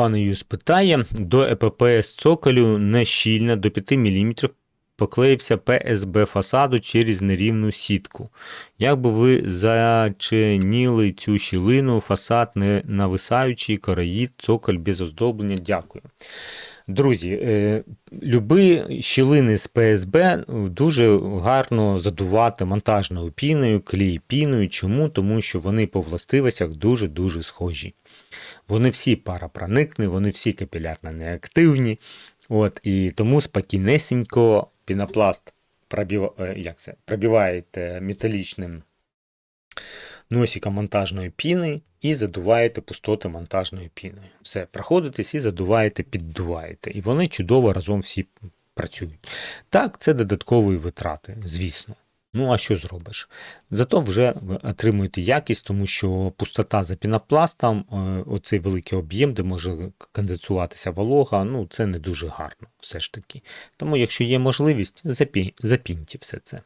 Пане Юс питає, до ЕППС цоколю не щільна до 5 мм поклеївся ПСБ фасаду через нерівну сітку. Як би ви зачиніли цю щілину, фасад не нависаючий, короїд, цоколь без оздоблення? Дякую. Друзі, е, люби щілини з ПСБ дуже гарно задувати монтажною піною, клей піною. Чому? Тому що вони по властивостях дуже-дуже схожі. Вони всі парапроникні, вони всі капілярно неактивні. От, і тому спокійнесенько пінопласт пробив, е, як це, пробиваєте металічним носиком монтажної піни і задуваєте пустоти монтажною піною. Все, проходитесь і задуваєте, піддуваєте. І вони чудово разом всі працюють. Так, це додаткові витрати, звісно. Ну, а що зробиш? Зато вже отримуєте якість, тому що пустота за пінопластом, е, оцей великий об'єм, де може конденсуватися волога, ну це не дуже гарно все ж таки. Тому, якщо є можливість, запіньте все це.